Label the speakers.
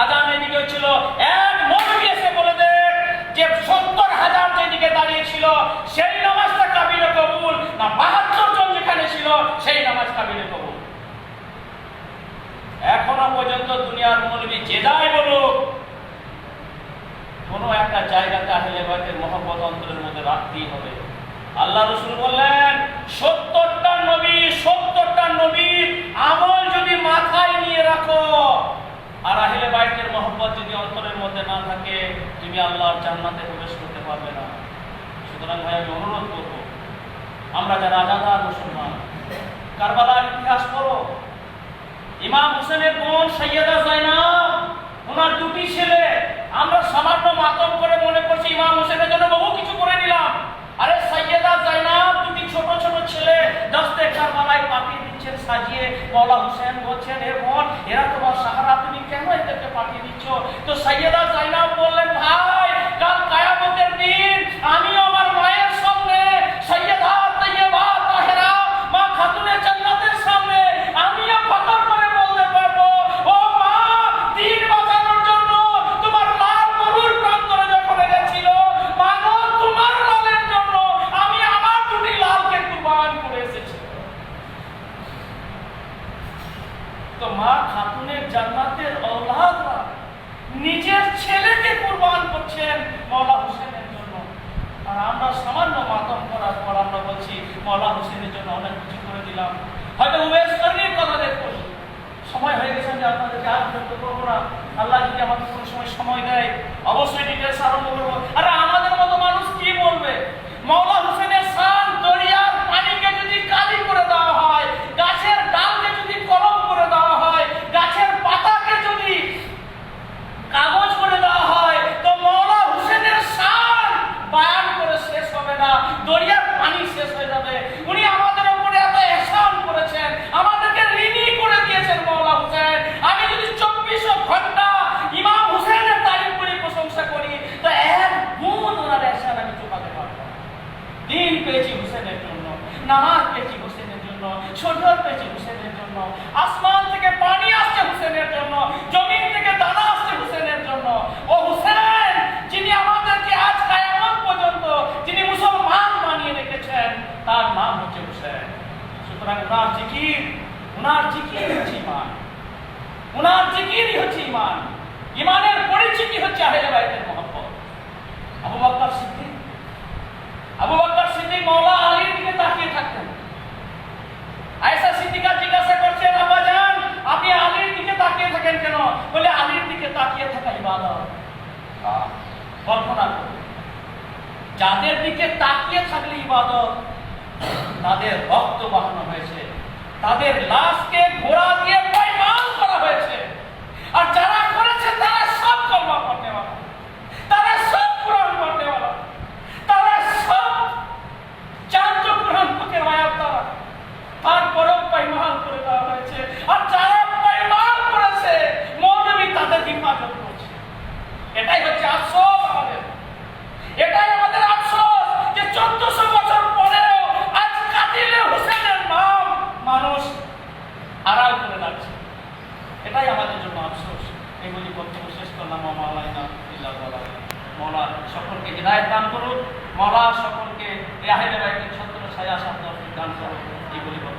Speaker 1: আজান এদিকে ছিল এক মরবি এসে বলে দেখ যে সত্তর হাজার যেদিকে দাঁড়িয়েছিল সেই নামাজটা কাবিলে কবুল না বাহাত্তর জন যেখানে ছিল, সেই নামাজ কাবিলে কবুল। এখনও পর্যন্ত দুনিয়ার মৌলবী যে যাই বলুক তুমি আল্লাহর জান্নাতে প্রবেশ করতে পারবে না। সুতরাং ভাই, আমি অনুরোধ করব, আমরা যারা আজাদার মুসলমান, কারবালার ইতিহাস পড়ো। ইমাম হোসেনের বোন সৈয়দা জাইনাব, ওনার দুটি ছেলে, আমরা সামান্য মাতম করে মনে করছি ইমাম হোসেনের জন্য বহু কিছু করে নিলাম। আরে সৈয়দা জাইনাব দুটি ছোট ছোট ছেলে দশতে কারবালায় পাঠিয়ে দিচ্ছেন, সাজিয়ে মৌলা হোসেন বলছেন, এ বোন, এরা তোমার সাহারা, তুমি কেন এদেরকে পাঠিয়ে দিচ্ছ? তো সৈয়দা জাইনাব বললেন ভাই কাল কায়ামতের দিন আমিও আমার মায়ের সামনে সৈয়দা তৈয়বা তাহেরা মা খাতুনে জান্নাতের সামনে আমিও ফখর করে বলতে পারব ও মা দিন বাঁচানোর জন্য তোমার লাল গরুর প্রান্তরে যখন এনেছিল মানো তোমার লালের জন্য আমি আমার দুটি লালকে কুরবান করে এসেছি তো মা খাতুনের জান্নাতের ঔলাদরা নিজের ছেলেকে করছেন মৌলা হোসেনের জন্য। আর আমরা সামান্য মাতম করার পর আমরা বলছি মৌলা হোসেনের জন্য অনেক কিছু করে দিলাম। হয়তো উমেশ কর্মীর কথা দেখুন সময় হয়ে গেছে যে আপনাদেরকে আর বিরক্ত করব না। আল্লাহ যদি আমাদের কোনো সময় সময় দেয়, অবশ্যই ডিটেলস আরম্ভ করব। আরে আমাদের মতো মানুষ কি বলবে মৌলা হোসেনের শান দরিয়ার পানিকে যদি কালি করে দেওয়া হয় গাছের ডালকে যদি কলম করে দেওয়া হয় গাছের পাতাকে যদি কাগজ করে দেওয়া হয় তো মৌলা হোসেনের শান বায়ান করে শেষ হবে না দরিয়ার পানি শেষ হয়ে যাবে উনি আমাদের উপরে এত এহসান করেছেন আমাদেরকে ঋণী করে দিয়েছেন মৌলা হোসেন আমি যদি চব্বিশ ঘণ্টা ইমাম হোসেনের তারিফ করি প্রশংসা করি তো এক গুণ ওনার এহসান আমি চোখাতে পারব না। দিন পেয়েছি হোসেনের জন্য নামাজ পেয়েছি হোসেনের জন্য সজল পেয়েছি হোসেনের জন্য, আসমান থেকে পানি আসছে হোসেনের জন্য, জমিন থেকে দানা আসছে হোসেনের জন্য। ও হোসেন, যিনি আমাদেরকে আজ কায়ামত পর্যন্ত যিনি মুসলমান বানিয়ে রেখেছেন, তার নাম হচ্ছে হোসেন। সুতরাং ওনার জিকির ওনার জিকির হচ্ছে ইমান ওনার জিকিরই হচ্ছে ইমান ইমানের পরিচিতি হচ্ছে আহলে বাইতের মহব্বত আবু বকর সিদ্দিক আবু বকর সিদ্দিক মাওলা আলীর দিকে তাকিয়ে থাকতেন আয়েশা সিদ্দিকা জিজ্ঞাসা করছেন আব্বা জান আপনি আলীর দিকে তাকিয়ে থাকেন কেন বলে আলীর দিকে তাকিয়ে থাকা ইবাদত আহ, কল্পনা করুন যাদের দিকে তাকিয়ে থাকলে ইবাদত তাদের রক্ত বাহানো হয়েছে। তাদের লাশকে ঘোড়া দিয়ে সকলকে হৃদায়ত দান করুন। মলা সকলকে ছত্র ছায়া সাত দান করুন। এইগুলি বক্তব্য।